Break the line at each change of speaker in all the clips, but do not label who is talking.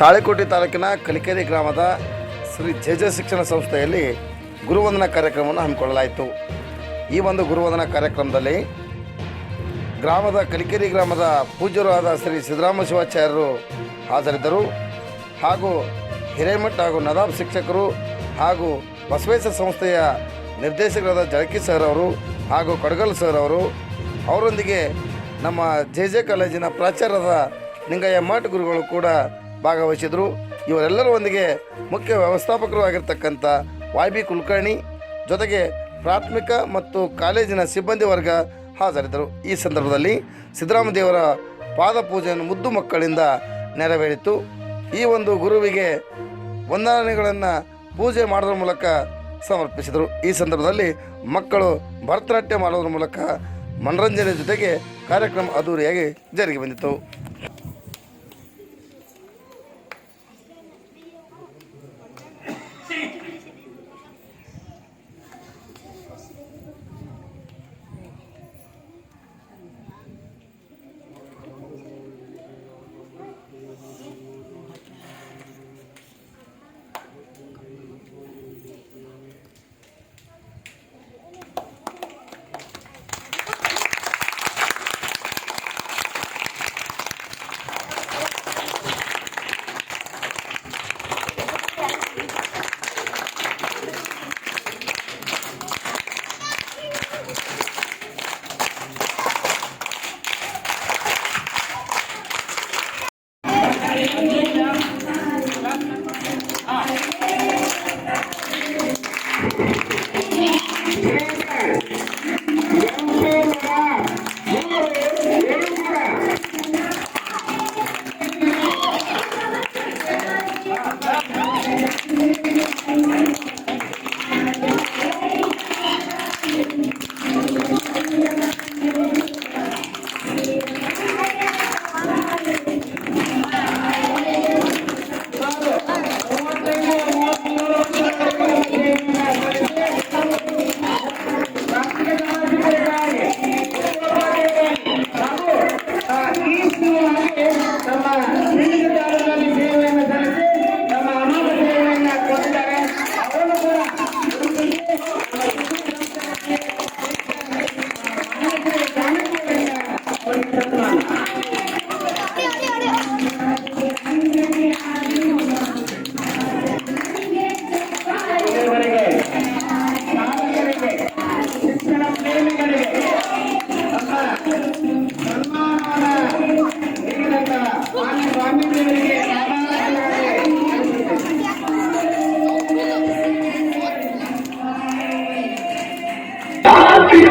ತಾಳಿಕೋಟೆ ತಾಲೂಕಿನ ಕಲಿಕೆರೆ ಗ್ರಾಮದ Shri J J ಶಿಕ್ಷಣ ಸಂಸ್ಥೆಯಲ್ಲಿ ಗುರುವಂದನಾ ಕಾರ್ಯಕ್ರಮವನ್ನು ಹಮ್ಮಿಕೊಳ್ಳಲಾಯಿತು. ಈ ಒಂದು ಗುರುವಂದನಾ ಕಾರ್ಯಕ್ರಮದಲ್ಲಿ ಗ್ರಾಮದ ಕಲಿಕೆರೆ ಗ್ರಾಮದ ಪೂಜ್ಯರು ಆದ ಶ್ರೀ ಸಿದ್ದರಾಮ ಶಿವಾಚಾರ್ಯರು ಹಾಜರಿದ್ದರು. ಹಾಗೂ ಹಿರೇಮಠ್ ಹಾಗೂ ನದಾಬ್ ಶಿಕ್ಷಕರು ಹಾಗೂ ಬಸವೇಶ್ವರ ಸಂಸ್ಥೆಯ ನಿರ್ದೇಶಕರಾದ ಜಳಕಿ ಸರ್ ಅವರು ಹಾಗೂ ಕಡಗಲ್ ಸರ್ ಅವರು, ಅವರೊಂದಿಗೆ ನಮ್ಮ ಜೆ ಜೆ ಕಾಲೇಜಿನ ಪ್ರಾಚಾರ್ಯರಾದ ನಿಂಗಯ್ಯ ಮಠ ಗುರುಗಳು ಕೂಡ ಭಾಗವಹಿಸಿದರು. ಇವರೆಲ್ಲರೊಂದಿಗೆ ಮುಖ್ಯ ವ್ಯವಸ್ಥಾಪಕರು ಆಗಿರ್ತಕ್ಕಂಥ ವಾಯ್ ಬಿ ಕುಲಕರ್ಣಿ ಜೊತೆಗೆ ಪ್ರಾಥಮಿಕ ಮತ್ತು ಕಾಲೇಜಿನ ಸಿಬ್ಬಂದಿ ವರ್ಗ ಹಾಜರಿದ್ದರು. ಈ ಸಂದರ್ಭದಲ್ಲಿ ಸಿದ್ದರಾಮ ದೇವರ ಪಾದ ಪೂಜೆಯನ್ನು ಮುದ್ದು ಮಕ್ಕಳಿಂದ ನೆರವೇರಿತು. ಈ ಒಂದು ಗುರುವಿಗೆ ವಂದನೆಗಳನ್ನು ಪೂಜೆ ಮಾಡೋದ್ರ ಮೂಲಕ ಸಮರ್ಪಿಸಿದರು. ಈ ಸಂದರ್ಭದಲ್ಲಿ ಮಕ್ಕಳು ಭರತನಾಟ್ಯ ಮಾಡೋದ್ರ ಮೂಲಕ ಮನರಂಜನೆ ಜೊತೆಗೆ ಕಾರ್ಯಕ್ರಮ ಅದ್ದೂರಿಯಾಗಿ ಜಾರಿಗೆ ಬಂದಿತು
Yeah.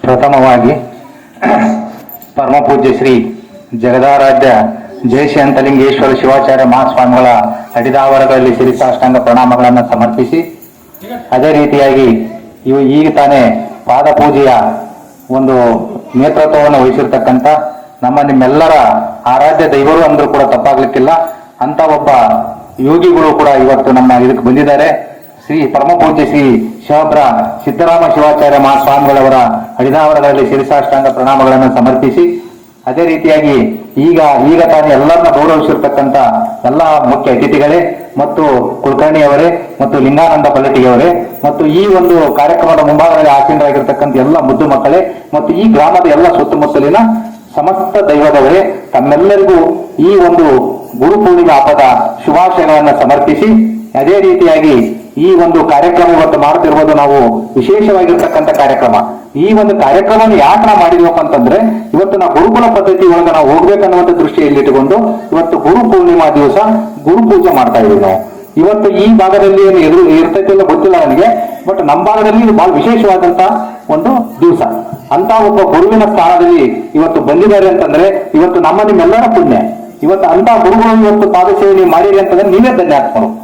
ಪ್ರಥಮವಾಗಿ ಪರಮಪೂಜ್ಯ ಶ್ರೀ ಜಗದಾರಾಧ್ಯ ಜಯಶಾಂತಲಿಂಗೇಶ್ವರ ಶಿವಾಚಾರ್ಯ ಮಹಾಸ್ವಾಮಿಗಳ ಅಡಿದಾವರಗಳಲ್ಲಿ ಸಿರಿಸಾಷ್ಟಾಂಗ ಪ್ರಣಾಮಗಳನ್ನು ಸಮರ್ಪಿಸಿ, ಅದೇ ರೀತಿಯಾಗಿ ಇವು ಈಗ ತಾನೇ ಪಾದಪೂಜೆಯ ಒಂದು ನೇತೃತ್ವವನ್ನು ವಹಿಸಿರ್ತಕ್ಕಂಥ ನಮ್ಮ ನಿಮ್ಮೆಲ್ಲರ ಆರಾಧ್ಯ ದೈವರು ಅಂದರೂ ಕೂಡ ತಪ್ಪಾಗ್ಲಿಕ್ಕಿಲ್ಲ. ಅಂತ ಒಬ್ಬ ಯೋಗಿಗಳು ಕೂಡ ಇವತ್ತು ನಮ್ಮ ಇದಕ್ಕೆ ಬಂದಿದ್ದಾರೆ. ಶ್ರೀ ಪರಮಪೂಜ್ಯ ಶ್ರೀ ಶಿವಬ್ರ ಸಿದ್ದರಾಮ ಶಿವಾಚಾರ್ಯ ಮಹಾಸ್ವಾಮಿಗಳವರ ಹರಿದಾವರಗಳಲ್ಲಿ ಶಿರಸಾಷ್ಟಾಂಗ ಪ್ರಣಾಮಗಳನ್ನು ಸಮರ್ಪಿಸಿ, ಅದೇ ರೀತಿಯಾಗಿ ಈಗ ಈಗ ತಾನೇ ಎಲ್ಲರನ್ನ ಗೌರವಿಸಿರ್ತಕ್ಕಂಥ ಎಲ್ಲ ಮುಖ್ಯ ಅತಿಥಿಗಳೇ ಮತ್ತು ಕುಲಕರ್ಣಿಯವರೇ ಮತ್ತು ಲಿಂಗಾನಂದ ಪಲ್ಲಟಿಯವರೇ ಮತ್ತು ಈ ಒಂದು ಕಾರ್ಯಕ್ರಮದ ಮುಂಭಾಗದಲ್ಲಿ ಆಸೀನರಾಗಿರ್ತಕ್ಕಂಥ ಎಲ್ಲ ಮುದ್ದು ಮಕ್ಕಳೇ ಮತ್ತು ಈ ಗ್ರಾಮದ ಎಲ್ಲ ಸುತ್ತಮುತ್ತಲಿನ ಸಮಸ್ತ ದೈವದವರೇ ತಮ್ಮೆಲ್ಲರಿಗೂ ಈ ಒಂದು ಗುರು ಪೂರ್ಣಿಮೆ ಹಬ್ಬದ ಶುಭಾಶಯಗಳನ್ನು ಸಮರ್ಪಿಸಿ, ಅದೇ ರೀತಿಯಾಗಿ ಈ ಒಂದು ಕಾರ್ಯಕ್ರಮ ಇವತ್ತು ಮಾಡ್ತಿರುವುದು ನಾವು ವಿಶೇಷವಾಗಿರ್ತಕ್ಕಂಥ ಕಾರ್ಯಕ್ರಮ. ಈ ಒಂದು ಕಾರ್ಯಕ್ರಮವನ್ನು ಯಾಕೆ ನಾವು ಮಾಡಿದ್ವಪ್ಪ ಅಂತಂದ್ರೆ, ಇವತ್ತು ನಾವು ಗುರುಕುಲ ಪದ್ಧತಿ ಒಳಗೆ ನಾವು ಹೋಗ್ಬೇಕನ್ನುವಂಥ ದೃಷ್ಟಿಯಲ್ಲಿಟ್ಟುಕೊಂಡು ಇವತ್ತು ಗುರು ಪೂರ್ಣಿಮಾ ದಿವಸ ಗುರು ಪೂಜೆ ಮಾಡ್ತಾ ಇದೀವಿ ನಾವು. ಇವತ್ತು ಈ ಭಾಗದಲ್ಲಿ ಏನು ಎದುರು ಇರ್ತೈತಿ ಇಲ್ಲ ಗೊತ್ತಿಲ್ಲ ನನಗೆ, ಬಟ್ ನಮ್ಮ ಭಾಗದಲ್ಲಿ ಇದು ಬಹಳ ವಿಶೇಷವಾದಂತ ಒಂದು ದಿವಸ. ಅಂತ ಒಬ್ಬ ಗುರುವಿನ ಸ್ಥಾನದಲ್ಲಿ ಇವತ್ತು ಬಂದಿದ್ದಾರೆ ಅಂತಂದ್ರೆ, ಇವತ್ತು ನಮ್ಮ ನಿಮ್ಮೆಲ್ಲರ ಪುಣ್ಯ. ಇವತ್ತು ಅಂತ ಗುರುಗಳು ಇವತ್ತು ಪಾದಸೇವೆ ನೀವು ಮಾಡಿರಿ ಅಂತಂದ್ರೆ ನೀವೇ ಧನ್ಯಾತ್ಮರು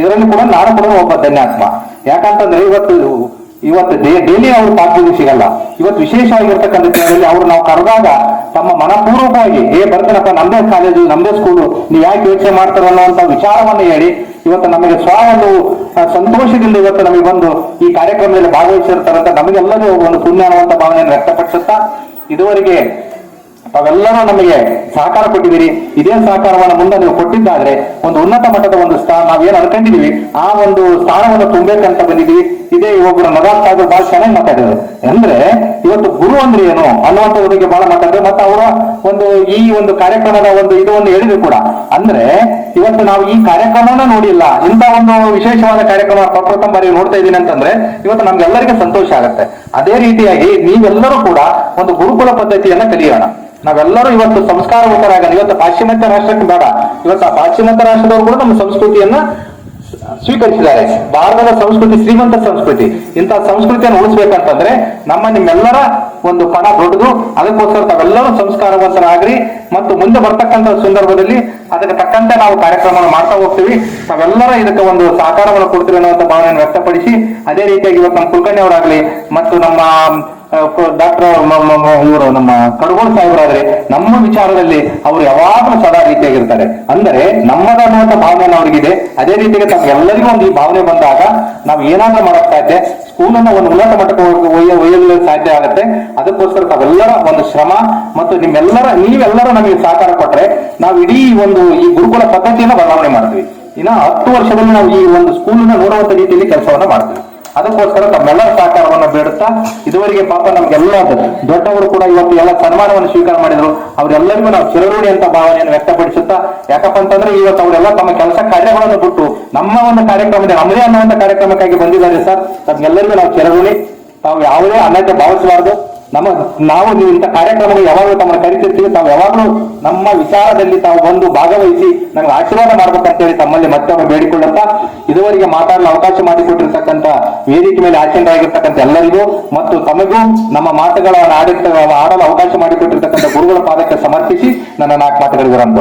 ಇದರಲ್ಲಿ ಕೂಡ ನಾನು ಕೂಡ ಒಬ್ಬ ಧನ್ಯಾತ್ಮ. ಯಾಕಂತಂದ್ರೆ ಇವತ್ತು ಇವತ್ತು ಡೈಲಿ ಅವರು ಪಾತ್ರೆಗೂ ಸಿಗಲ್ಲ. ಇವತ್ತು ವಿಶೇಷವಾಗಿರ್ತಕ್ಕಂಥ ದಿನದಲ್ಲಿ ಅವರು ನಾವು ಕರೆದಾಗ ತಮ್ಮ ಮನಪೂರ್ವಕವಾಗಿ, ಏ, ಬರ್ತೀನಪ್ಪ, ನಮ್ದೇ ಕಾಲೇಜು, ನಮ್ದೇ ಸ್ಕೂಲು ನೀವು ಯಾಕೆ ಯೋಚನೆ ಮಾಡ್ತಾರೋ ಅನ್ನುವಂಥ ವಿಚಾರವನ್ನು ಹೇಳಿ ಇವತ್ತು ನಮಗೆ ಸ್ವ ಒಂದು ಸಂತೋಷದಿಂದ ಇವತ್ತು ನಮಗೆ ಬಂದು ಈ ಕಾರ್ಯಕ್ರಮದಲ್ಲಿ ಭಾಗವಹಿಸಿರ್ತಾರಂತ ನಮಗೆಲ್ಲರೂ ಒಂದು ಪುಣ್ಯ ಅನ್ನುವಂಥ ಭಾವನೆಯನ್ನು ವ್ಯಕ್ತಪಡಿಸುತ್ತಾ ಇದುವರೆಗೆ ತಾವೆಲ್ಲರೂ ನಮಗೆ ಸಹಕಾರ ಕೊಟ್ಟಿದ್ದೀರಿ. ಇದೇ ಸಹಕಾರವನ್ನು ಮುಂದೆ ನೀವು ಕೊಟ್ಟಿದ್ದಾದ್ರೆ ಒಂದು ಉನ್ನತ ಮಟ್ಟದ ಒಂದು ಸ್ಥಾನ ನಾವೇನು ಅನ್ಕೊಂಡಿದೀವಿ, ಆ ಒಂದು ಸ್ಥಾನವನ್ನು ತುಂಬಬೇಕಂತ ಬಂದಿದ್ದೀವಿ ಇದೇ ಒಬ್ಬರು ಮಗ ಸಾಹೇಬ್ ಬಹಳ ಚೆನ್ನಾಗಿ ಮಾತಾಡಿದ್ರು ಅಂದ್ರೆ, ಇವತ್ತು ಗುರು ಅಂದ್ರೆ ಏನು ಅನ್ನುವಂಥ ಬಗ್ಗೆ ಬಹಳ ಮಾತಾಡಿದ್ರು ಮತ್ತೆ ಅವರ ಒಂದು ಈ ಒಂದು ಕಾರ್ಯಕ್ರಮದ ಒಂದು ಇದು ಒಂದು ಹೇಳಿದ್ರು ಕೂಡ. ಅಂದ್ರೆ, ಇವತ್ತು ನಾವು ಈ ಕಾರ್ಯಕ್ರಮನ ನೋಡಿಲ್ಲ. ಇಂಥ ಒಂದು ವಿಶೇಷವಾದ ಕಾರ್ಯಕ್ರಮ ಪ್ರಪ್ರಥಮ ಬಾರಿ ನೋಡ್ತಾ ಇದ್ದೀನಿ ಅಂತಂದ್ರೆ, ಇವತ್ತು ನಮ್ಗೆಲ್ಲರಿಗೂ ಸಂತೋಷ ಆಗುತ್ತೆ. ಅದೇ ರೀತಿಯಾಗಿ ನೀವೆಲ್ಲರೂ ಕೂಡ ಒಂದು ಗುರುಕುಲ ಪದ್ಧತಿಯನ್ನ ಕಲಿಯೋಣ. ನಾವೆಲ್ಲರೂ ಇವತ್ತು ಸಂಸ್ಕಾರವಂತರಾಗೋಣ ಇವತ್ತು ಪಾಶ್ಚಿಮಾತ್ಯ ರಾಷ್ಟ್ರಕ್ಕೆ ಬೇಡ. ಇವತ್ತು ಆ ಪಾಶ್ಚಿಮಾತ್ಯ ರಾಷ್ಟ್ರದವರು ಕೂಡ ನಮ್ಮ ಸಂಸ್ಕೃತಿಯನ್ನ ಸ್ವೀಕರಿಸಿದ್ದಾರೆ. ಭಾರತದ ಸಂಸ್ಕೃತಿ, ಶ್ರೀಮಂತ ಸಂಸ್ಕೃತಿ. ಇಂತಹ ಸಂಸ್ಕೃತಿಯನ್ನು ಉಳಿಸ್ಬೇಕಂತಂದ್ರೆ ನಮ್ಮ ನಿಮ್ಮೆಲ್ಲರ ಒಂದು ಪಣ ದೊಡ್ಡದು. ಅದಕ್ಕೋಸ್ಕರ ತಾವೆಲ್ಲರೂ ಸಂಸ್ಕಾರವಂತರಾಗ್ರಿ. ಮತ್ತು ಮುಂದೆ ಬರ್ತಕ್ಕಂಥ ಸಂದರ್ಭದಲ್ಲಿ ಅದಕ್ಕೆ ತಕ್ಕಂತೆ ನಾವು ಕಾರ್ಯಕ್ರಮವನ್ನು ಮಾಡ್ತಾ ಹೋಗ್ತೀವಿ. ತಾವೆಲ್ಲರ ಇದಕ್ಕೆ ಒಂದು ಸಹಕಾರವನ್ನು ಕೊಡ್ತೀವಿ ಅನ್ನುವಂಥ ಭಾವನೆಯನ್ನು ವ್ಯಕ್ತಪಡಿಸಿ, ಅದೇ ರೀತಿಯಾಗಿ ಇವತ್ತು ನಮ್ಮ ಕುಲಕರ್ಣಿ ಅವರಾಗ್ಲಿ ಮತ್ತು ನಮ್ಮ ಡಾಕ್ಟರ್ ಇವರು ನಮ್ಮ ಕಡಗೋಳ್ ಸಾಹೇಬರಾದ್ರೆ ನಮ್ಮ ವಿಚಾರದಲ್ಲಿ ಅವರು ಯಾವಾಗಲೂ ಸದಾ ರೀತಿಯಾಗಿರ್ತಾರೆ. ಅಂದರೆ ನಮ್ಮದ ಅನ್ನುವಂಥ ಭಾವನೆ ಅವರಿಗಿದೆ ಅದೇ ರೀತಿಗೆ ತಮ್ಗೆಲ್ಲರಿಗೂ ಒಂದು ಈ ಭಾವನೆ ಬಂದಾಗ ನಾವು ಏನಾದ್ರೂ ಮಾಡಕ್ ಸಾಧ್ಯ, ಸ್ಕೂಲನ್ನ ಒಂದು ಉನ್ನತ ಮಟ್ಟಕ್ಕೆ ಒಯ್ಯ- ಒಯ್ಯ- ಒಯ್ಯಲು ಸಾಧ್ಯ ಆಗುತ್ತೆ. ಅದಕ್ಕೋಸ್ಕರ ತಾವೆಲ್ಲರ ಒಂದು ಶ್ರಮ ಮತ್ತು ನಿಮ್ಮೆಲ್ಲರ ನೀವೆಲ್ಲರೂ ನಮಗೆ ಸಹಕಾರ ಕೊಟ್ರೆ ನಾವು ಇಡೀ ಒಂದು ಈ ಗುರುಕುಲ ಪದ್ಧತಿಯನ್ನು ಬದಲಾವಣೆ ಮಾಡ್ತೀವಿ. ಇನ್ನ ಹತ್ತು ವರ್ಷದಲ್ಲಿ ನಾವು ಈ ಒಂದು ಸ್ಕೂಲನ್ನ ನೋಡುವಂತ ರೀತಿಯಲ್ಲಿ ಕೆಲಸವನ್ನ ಮಾಡ್ತೀವಿ. ಅದಕ್ಕೋಸ್ಕರ ತಮ್ಮೆಲ್ಲರ ಸಹಕಾರವನ್ನು ಬೇಡುತ್ತಾ ಇದುವರೆಗೆ ಪಾಪ ನಮ್ಗೆಲ್ಲ ದೊಡ್ಡವರು ಕೂಡ ಇವತ್ತು ಎಲ್ಲ ಸನ್ಮಾನವನ್ನು ಸ್ವೀಕಾರ ಮಾಡಿದ್ರು. ಅವರೆಲ್ಲರಿಗೂ ನಾವು ಚಿರಋಣಿ ಅಂತ ಭಾವನೆಯನ್ನು ವ್ಯಕ್ತಪಡಿಸುತ್ತಾ, ಯಾಕಪ್ಪ ಅಂತಂದ್ರೆ ಇವತ್ತು ಅವರೆಲ್ಲ ತಮ್ಮ ಕೆಲಸ ಕಾರ್ಯಗಳನ್ನು ಬಿಟ್ಟು ನಮ್ಮ ಒಂದು ಕಾರ್ಯಕ್ರಮದ ನಮ್ಮದೇ ಅನ್ನುವಂಥ ಕಾರ್ಯಕ್ರಮಕ್ಕಾಗಿ ಬಂದಿದ್ದಾರೆ ಸರ್. ತಮ್ಗೆಲ್ಲರಿಗೂ ನಾವು ಚಿರಋಣಿ. ತಾವು ಯಾವುದೇ ಅನಾಥ ಭಾವಿಸಬಾರ್ದು. ನಮ್ಮ, ನಾವು ನೀವು ಇಂಥ ಕಾರ್ಯಕ್ರಮಗಳು ಯಾವಾಗಲೂ ತಮ್ಮನ್ನು ಕರಿತಿರ್ತೀವಿ, ತಾವು ಯಾವಾಗಲೂ ನಮ್ಮ ವಿಚಾರದಲ್ಲಿ ತಾವು ಬಂದು ಭಾಗವಹಿಸಿ ನಮ್ಗೆ ಆಶೀರ್ವಾದ ಮಾಡ್ಬೇಕಂತೇಳಿ ತಮ್ಮಲ್ಲಿ ಮತ್ತೊಮ್ಮೆ ಬೇಡಿಕೊಳ್ಳುತ್ತಾ, ಇದುವರೆಗೆ ಮಾತಾಡಲು ಅವಕಾಶ ಮಾಡಿಕೊಟ್ಟಿರ್ತಕ್ಕಂಥ ವೇದಿಕೆ ಮೇಲೆ ಆಸೀನರಾಗಿರ್ತಕ್ಕಂಥ ಎಲ್ಲರಿಗೂ ಮತ್ತು ತಮಗೂ ನಮ್ಮ ಮಾತುಗಳ ಆಡಲು ಅವಕಾಶ ಮಾಡಿಕೊಟ್ಟಿರ್ತಕ್ಕಂಥ ಗುರುಗಳ ಪಾದಕ್ಕೆ ಸಮರ್ಪಿಸಿ ನನ್ನ ನಾಲ್ಕು ಮಾತುಗಳಿಗೆ ವಿರಾಮ